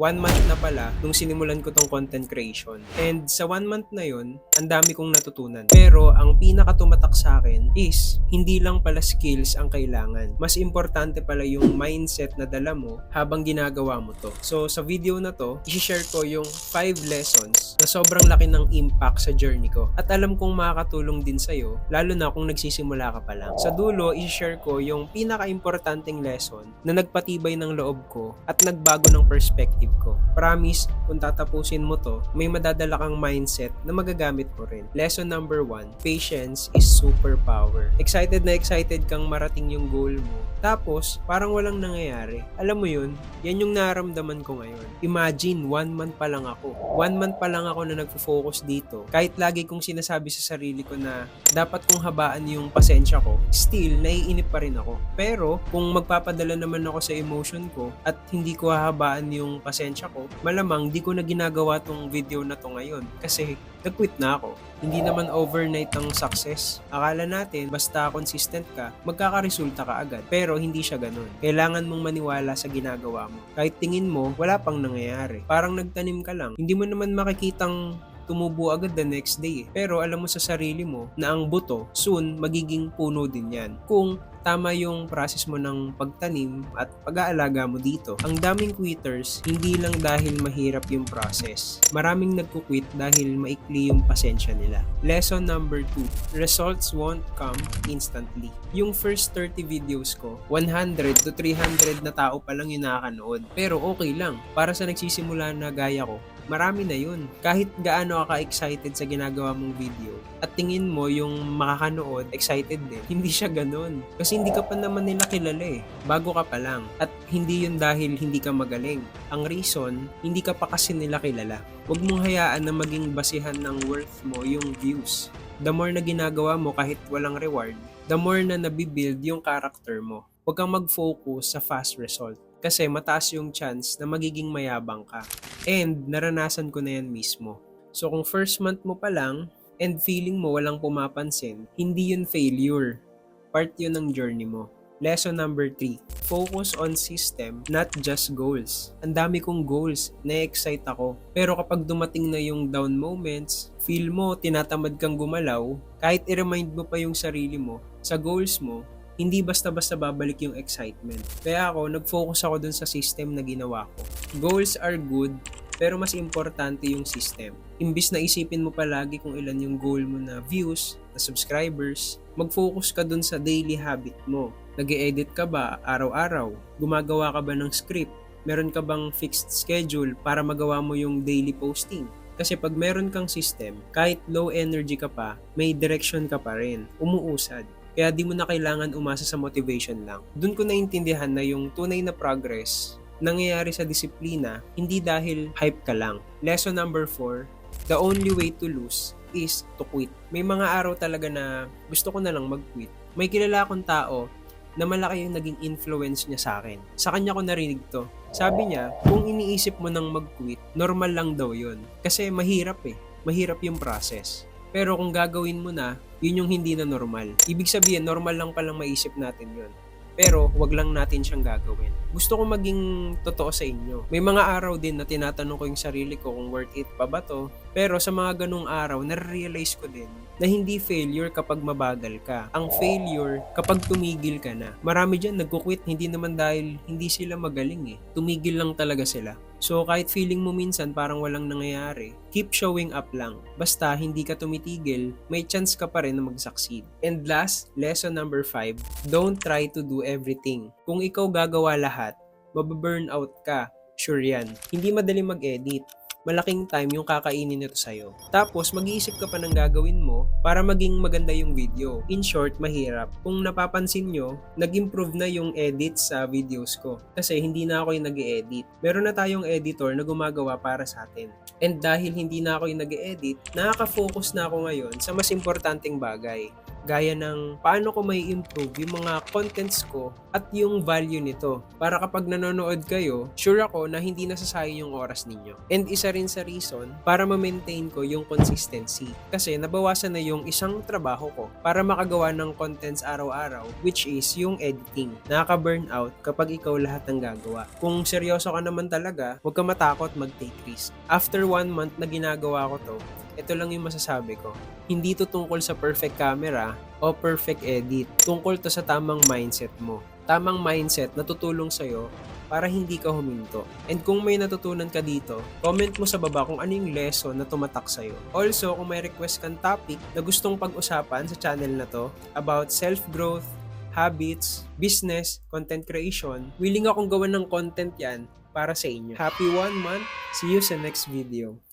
one month na pala nung sinimulan ko tong content creation. And sa one month na yun, ang dami kong natutunan. Pero ang pinaka tumatak sa akin is, hindi lang pala skills ang kailangan. Mas importante pala yung mindset na dala mo habang ginagawa mo to. So sa video na to, i-share ko yung 5 lessons na sobrang laki ng impact sa journey ko. At alam kong makakatulong din sa'yo, lalo na kung nagsisimula ka pa lang. Sa dulo, i-share ko yung pinaka-importanting lesson na nagpatibay ng loob ko at nagbago ng perspective ko. Promise, kung tatapusin mo to, may madadala kang mindset na magagamit mo rin. Lesson number 1, patience is superpower. Excited na excited kang marating yung goal mo. Tapos, parang walang nangyayari. Alam mo yun, yan yung naramdaman ko ngayon. Imagine, one month pa lang ako. One month pa lang ako na nagfo-focus dito. Kahit lagi kong sinasabi sa sarili ko na dapat kong habaan yung pasensya ko, still, naiinip pa rin ako. Pero, kung magpapadala naman ako sa emotion ko at hindi ko hahabaan yung pasensya ko, malamang di ko na ginagawa tong video na to ngayon. Kasi, nag-quit na ako. Hindi naman overnight ang success. Akala natin, basta consistent ka, magkakaresulta ka agad. Pero hindi siya ganun. Kailangan mong maniwala sa ginagawa mo. Kahit tingin mo, wala pang nangyayari. Parang nagtanim ka lang. Hindi mo naman makikitang tumubo agad the next day. eh. Pero alam mo sa sarili mo na ang buto soon magiging puno din yan. Kung tama yung process mo ng pagtanim at pag-aalaga mo dito. Ang daming quitters, hindi lang dahil mahirap yung process. Maraming nagkukwit dahil maikli yung pasensya nila. Lesson number 2. Results won't come instantly. Yung first 30 videos ko, 100 to 300 na tao pa lang yung nakakanood. Pero okay lang. Para sa nagsisimula na gaya ko, marami na yun. Kahit gaano ka excited sa ginagawa mong video at tingin mo yung makakanood, excited din. Hindi siya ganun. Kasi hindi ka pa naman nila kilala eh. Bago ka pa lang. At hindi yun dahil hindi ka magaling. Ang reason, hindi ka pa kasi nila kilala. Huwag mong hayaan na maging basihan ng worth mo yung views. The more na ginagawa mo kahit walang reward, the more na nabibuild yung character mo. Huwag kang mag-focus sa fast result kasi mataas yung chance na magiging mayabang ka. And naranasan ko na yan mismo. So kung first month mo pa lang and feeling mo walang pumapansin, hindi yun failure. Part yun ng journey mo. Lesson number 3. Focus on system, not just goals. Ang dami kong goals, na-excite ako. Pero kapag dumating na yung down moments, feel mo tinatamad kang gumalaw, kahit i-remind mo pa yung sarili mo sa goals mo, hindi basta-basta babalik yung excitement. Kaya ako, nag-focus ako dun sa system na ginawa ko. Goals are good, pero mas importante yung system. Imbis na isipin mo palagi kung ilan yung goal mo na views, na subscribers, mag-focus ka dun sa daily habit mo. nag edit ka ba araw-araw? Gumagawa ka ba ng script? Meron ka bang fixed schedule para magawa mo yung daily posting? Kasi pag meron kang system, kahit low energy ka pa, may direction ka pa rin. Umuusad. Kaya di mo na kailangan umasa sa motivation lang. Doon ko naintindihan na yung tunay na progress nangyayari sa disiplina, hindi dahil hype ka lang. Lesson number 4, the only way to lose is to quit. May mga araw talaga na gusto ko na lang mag-quit. May kilala akong tao na malaki yung naging influence niya sa akin. Sa kanya ko narinig to. Sabi niya, kung iniisip mo nang mag-quit, normal lang daw yun. Kasi mahirap eh. Mahirap yung process. Pero kung gagawin mo na, yun yung hindi na normal. Ibig sabihin, normal lang palang maisip natin yun. Pero wag lang natin siyang gagawin. Gusto ko maging totoo sa inyo. May mga araw din na tinatanong ko yung sarili ko kung worth it pa ba to. Pero sa mga ganung araw, nare-realize ko din na hindi failure kapag mabagal ka. Ang failure kapag tumigil ka na. Marami dyan nagkukwit hindi naman dahil hindi sila magaling eh. Tumigil lang talaga sila. So kahit feeling mo minsan parang walang nangyayari, keep showing up lang. Basta hindi ka tumitigil, may chance ka pa rin na mag-succeed. And last, lesson number 5, don't try to do everything. Kung ikaw gagawa lahat, mababurn out ka. Sure yan. Hindi madali mag-edit malaking time yung kakainin nito sa'yo. Tapos, mag-iisip ka pa ng gagawin mo para maging maganda yung video. In short, mahirap. Kung napapansin nyo, nag-improve na yung edit sa videos ko. Kasi hindi na ako yung nag edit Meron na tayong editor na gumagawa para sa atin. And dahil hindi na ako yung nag edit nakaka-focus na ako ngayon sa mas importanteng bagay Gaya ng paano ko may improve yung mga contents ko at yung value nito. Para kapag nanonood kayo, sure ako na hindi nasasayang yung oras ninyo. And isa rin sa reason para ma-maintain ko yung consistency. Kasi nabawasan na yung isang trabaho ko para makagawa ng contents araw-araw which is yung editing. Nakaka-burnout kapag ikaw lahat ng gagawa. Kung seryoso ka naman talaga, huwag ka matakot mag-take risk. After one month na ginagawa ko to, ito lang yung masasabi ko. Hindi to tungkol sa perfect camera o perfect edit. Tungkol to sa tamang mindset mo. Tamang mindset na tutulong sa'yo para hindi ka huminto. And kung may natutunan ka dito, comment mo sa baba kung ano yung lesson na tumatak sa'yo. Also, kung may request kang topic na gustong pag-usapan sa channel na to about self-growth, habits, business, content creation, willing akong gawan ng content yan para sa inyo. Happy one month! See you sa next video.